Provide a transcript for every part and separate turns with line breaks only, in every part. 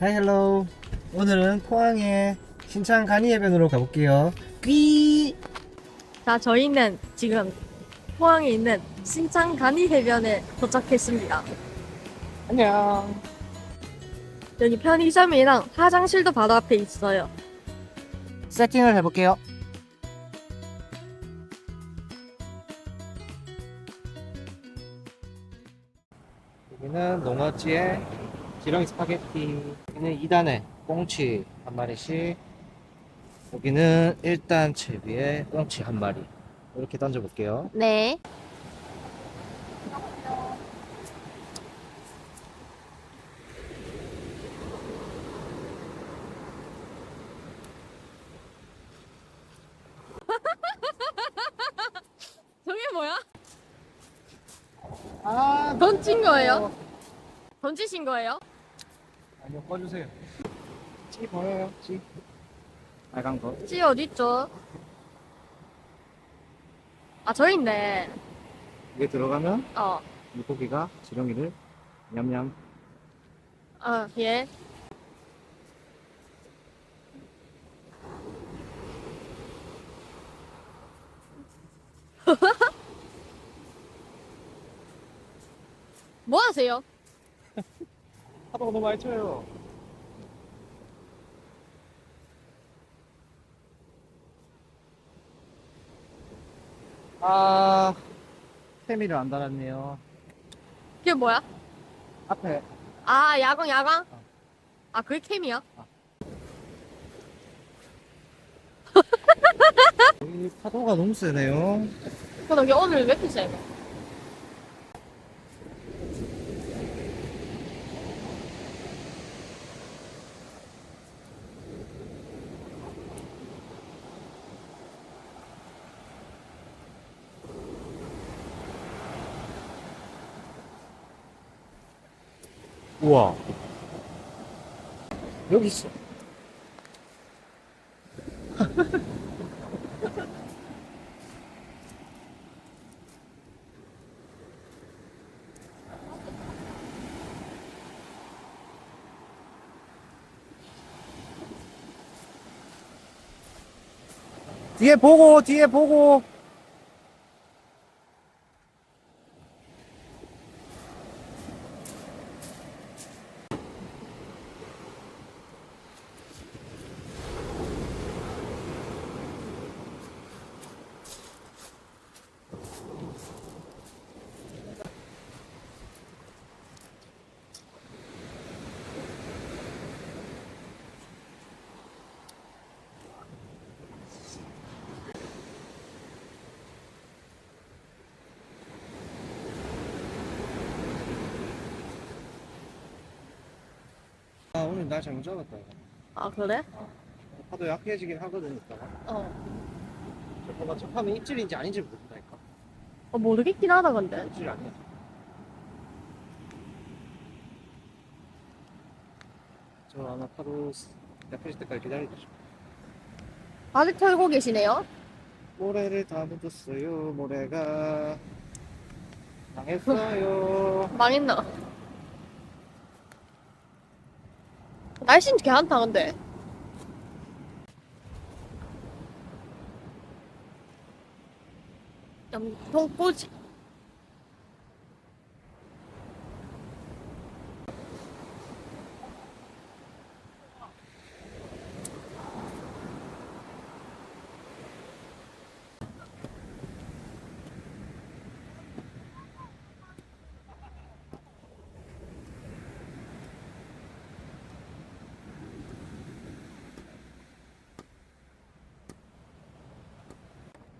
하이 헬로 오늘은 포항의 신창 간이해변으로 가볼게요. 끼
자, 저희는 지금 포항에 있는 신창 간이 해변에 도착했습니다.
안녕.
여기 편의점이랑 화장실도 바로 앞에 있어요.
세팅을 해볼게요. 여기는 농어지에 지렁이 스파게티 여기는 2단에 꽁치 한 마리씩 여기는 1단 채비에 꽁치 한 마리 이렇게 던져볼게요
네. 저게 뭐야?
아
던진 거예요? 던지신 거예요?
아니요 꺼주세요 찌 보여요 찌 빨간 거
찌 어디 있죠? 아, 저 있네.
이게 들어가면
어,
물고기가 지렁이를 냠냠
어, 예. 뭐 하세요?
파도가 너무 많이 쳐요 아 세미를 안 달았네요
그게 뭐야?
앞에
아, 야광, 야광?
어.
아, 그게 캠이야?
이 파도가 너무 세네요
그럼 여기 오늘 왜 이렇게 세?
우와. 여기 있어. 뒤에 보고 뒤에 보고 오늘 날 잘못 잡았다 이거.
아, 그래?
파도 약해지긴 하거든 이따가
어.
잠깐만 저 파면 입질인지 아닌지 모른다니까
어, 모르겠긴 하다, 근데.
입질이 아니야 저 아마 파도 약해질 때까지 기다리죠
아직 털고 계시네요?
모래를 다 묻었어요 모래가 당했어요
망했나? 날씨는 괜찮다, 근데. 염통꼬지.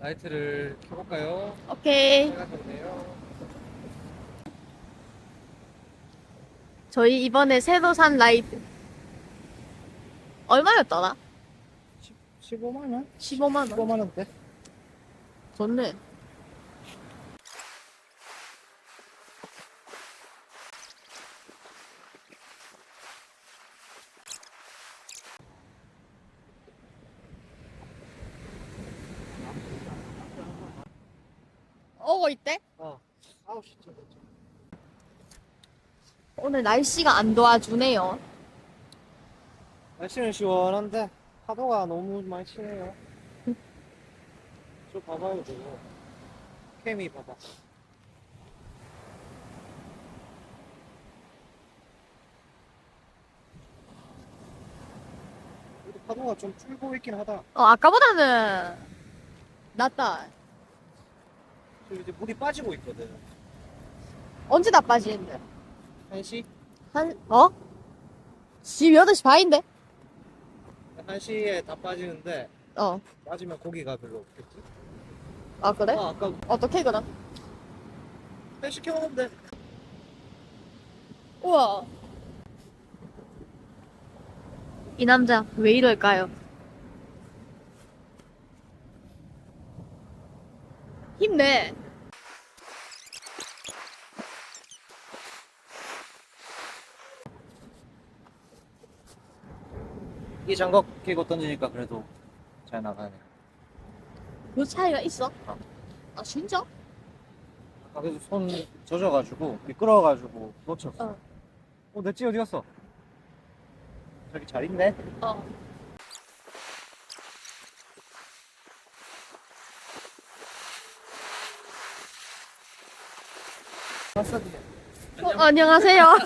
라이트를 켜볼까요?
오케이.
좋네요
저희 이번에 새로 산 라이트. 얼마였더라?
15만 원?
15만 원.
15만 원대?
좋네. 오고 있대?
어 9시쯤
오늘 날씨가 안 도와주네요.
날씨는 시원한데 파도가 너무 많이 치네요. 저 봐봐요, 저거. 케미 봐봐. 그래도 파도가 좀 줄고 있긴 하다.
어, 아까보다는 낫다.
이제 물이 빠지고 있거든.
언제 다 빠지는데?
1시?
한, 어? 지금 8시 반인데?
1시에 다 빠지는데
어.
빠지면 고기가 별로 없겠지?
아, 그래?
아, 아까
어떻게 그럼?
회 시켜먹는데
우와. 이 남자 왜 이럴까요? 힘내.
이 장갑 끼고 던지니까 그래도 잘 나가네.
그 차이가 있어?
어.
아 진짜?
아까 그래서 손 젖어가지고 미끄러워가지고 놓쳤어.
어.
어, 내 찌 어디 갔어? 저기 잘 있네.
어. 어, 안녕하세요.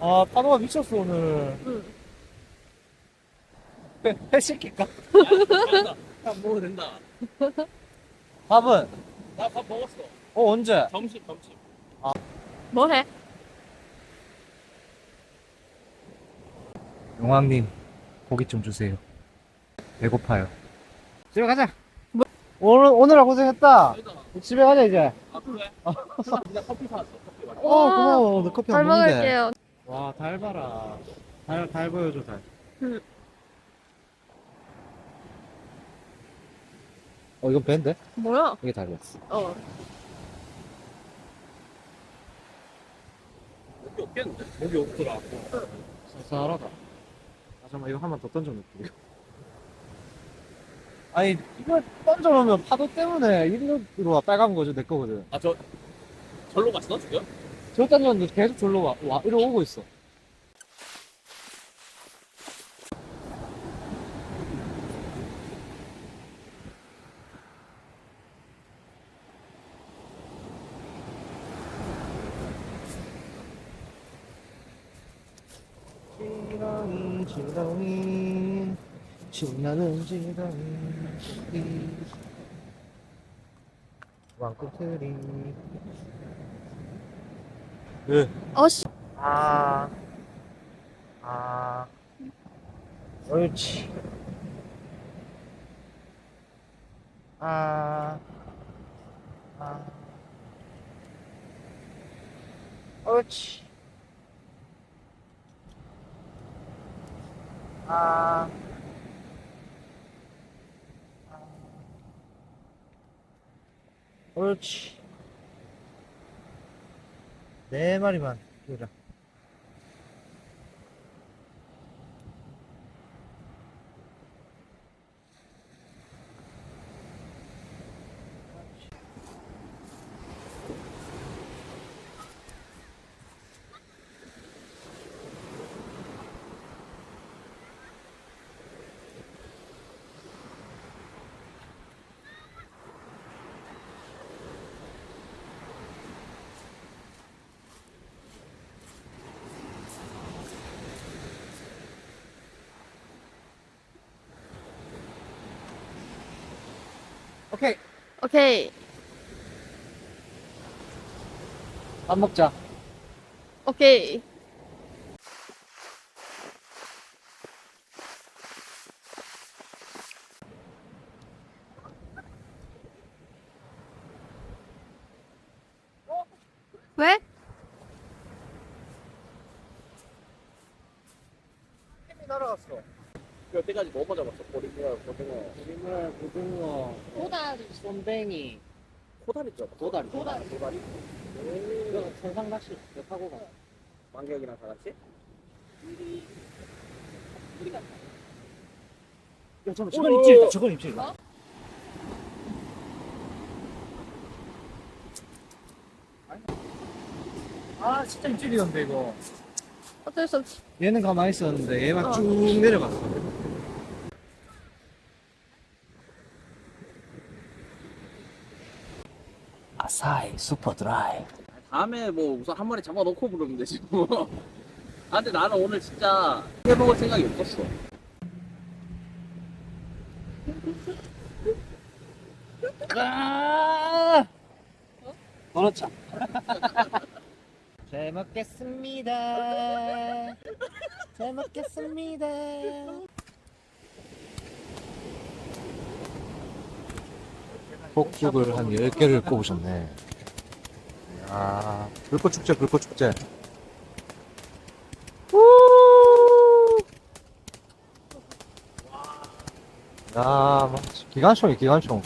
아 파도가 미쳤어 오늘.
응.
회, 회 시킬까?
밥 먹어도 된다.
밥은?
나 밥 먹었어.
어 언제?
점심, 점심.
뭐 해?
용왕님 고기 좀 주세요. 배고파요. 집에 가자.
뭐?
오늘 오늘아 고생했다.
아니다.
집에 가자 이제.
아, 그래? 나 커피 사왔어. 커피.
어 고마워. 너 커피
잘
안 먹는데.
먹을게요.
와, 달 봐라. 달, 달 보여줘, 달.
응.
어, 이건 배인데?
뭐야?
이게 달이었어.
어.
목이 없겠는데? 목이 없더라.
쌀쌀하다. 아, 잠깐만, 이거 한 번 더 던져놓을게. 아니, 이거 던져놓으면 파도 때문에 이리로 와, 빨간 거죠, 내 거거든.
아, 저, 절로 갔어, 지금?
저 던졌는데 계속 절로 와, 와, 이리로 오고 있어. 지렁이 지렁이 신나는 지렁이 왕꿈틀이 네.
어씨.
아, 아, 옳지. 아, 아, 옳지. 아, 아, 옳지. 네 마리만 키우자. 오케이.
오케이.
밥 먹자.
오케이. 왜?
햄이 날아갔어.
여태까지 뭐뭐 잡았어? 보리물, 고등어.
우리물, 고등어,
도다리.
손뱅이,
코다리 잡았어.
도다리.
도다리.
도다리.
이거 천상 낚시. 이거 타고 가.
만경이랑 다 같이?
야, 잠깐만,
저건 입질이다,
저건 입질이다.
어?
아, 진짜 입질이던데, 이거.
어쩔 수 없지.
얘는 가만히 있었는데 얘만
어.
쭉 내려갔어. 사히 슈퍼 드라이.
다음에 뭐 우선 한 마리 잡아놓고 부르면 되지 뭐. 아 근데 나는 오늘 진짜 해먹을 생각이 없었어.
아! 그렇죠. 잘 먹겠습니다. 잘 먹겠습니다. 폭죽을 한 10개를 꼽으셨네. 야 불꽃 축제, 불꽃 축제. 야, 막 기관총이 기관총.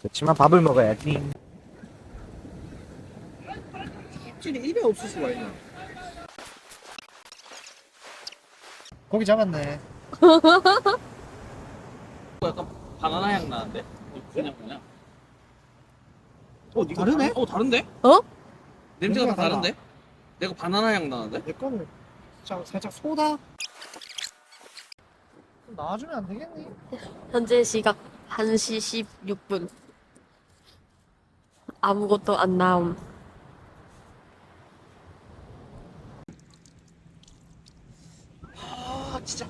그렇지만 밥을 먹어야지.
확실히 입에 없을 수가 있나?
고기 잡았네.
어, 약간 바나나 향 나는데? 그냥 그냥. 어, 니가
다르네?
바- 어, 다른데?
어?
냄새가 다
냄새가 달라.
다른데? 내가 바나나 향 나는데?
내 거는 살짝, 살짝 소다. 나와주면 안 되겠니?
현재 시각 1시 16분. 아무것도 안 나옴. 아, 진짜.